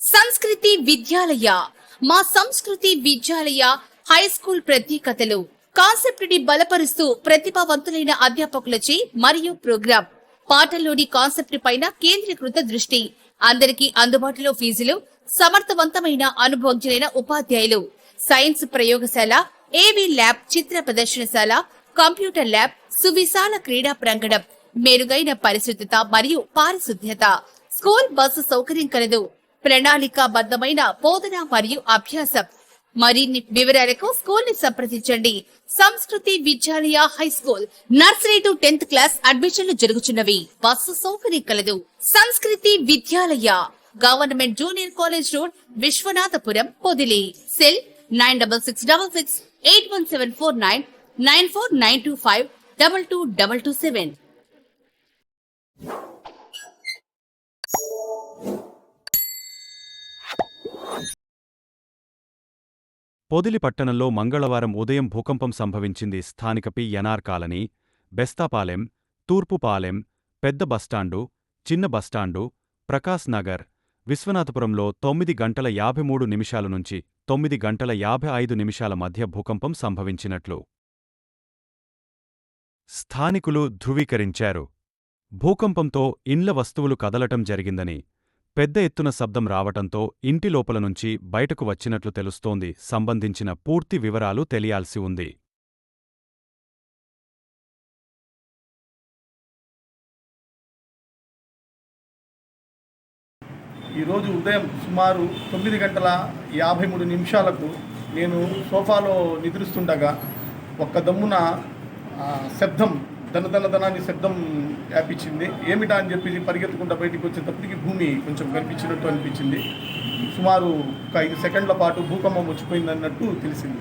సంస్కృతి విద్యాలయ. మా Sanskriti Vidyalaya high school ప్రత్యేకతలు. కాన్సెప్ట్ని బలపరుస్తూ ప్రతిభావంతులైన అధ్యాపకులచే మరియు ప్రోగ్రాం. పాఠంలోని కాన్సెప్ట్ పైన కేంద్రీకృత దృష్టి. అందరికీ అందుబాటులో ఫీజులు సమర్థవంతమైన అనుభవజ్ఞులైన ఉపాధ్యాయులు. సైన్స్ ప్రయోగశాల ఏవి ల్యాబ్ చిత్ర ప్రదర్శనశాల కంప్యూటర్ ల్యాబ్ సువిశాల క్రీడా ప్రాంగణం. మెరుగైన పరిశుద్ధత మరియు పారిశుద్ధ్యత. స్కూల్ బస్సు సౌకర్యం కలదు. ప్రణాళికాబద్ధమైన బోధన మరియు అభ్యాసం. మరిన్ని వివరాలకు స్కూల్ని సంప్రదించండి. Sanskriti Vidyalaya high school nursery to tenth class అడ్మిషన్లు జరుగుతున్నవి బస్సు సౌకర్యం కలదు. Sanskriti Vidyalaya government junior college road Vishwanathapuram Podili. Cell nine double six double six eight one seven four nine nine four nine two five double two double two seven. Podili పట్టణంలో మంగళవారం ఉదయం భూకంపం సంభవించింది. స్థానిక P. NR colony Bestapalem Thurpupalem పెద్ద bus stand చిన్న bus stand Prakash Nagar విశ్వనాథపురంలో తొమ్మిది గంటల యాభై మూడు నిమిషాల నుంచి తొమ్మిది గంటల యాభై ఐదు నిమిషాల మధ్య భూకంపం సంభవించినట్లు స్థానికులు ధృవీకరించారు. భూకంపంతో ఇండ్ల వస్తువులు కదలటం జరిగిందని పెద్ద ఎత్తున శబ్దం రావటంతో ఇంటి లోపల నుంచి బయటకు వచ్చినట్లు తెలుస్తోంది. సంబంధించిన పూర్తి వివరాలు తెలియాల్సి ఉంది. ఈరోజు ఉదయం సుమారు తొమ్మిది గంటల యాభై మూడు నిమిషాలకు నేను సోఫాలో నిద్రిస్తుండగా ఒక్క దమ్మున శబ్దం దనదన దనాన్ని శబ్దం వ్యాపించింది. ఏమిటా అని చెప్పి పరిగెత్తకుండా బయటికి వచ్చేటప్పటికి భూమి కొంచెం కనిపించినట్టు అనిపించింది. సుమారు ఒక ఐదు సెకండ్ల పాటు భూకంపం వచ్చిపోయింది అన్నట్టు తెలిసింది.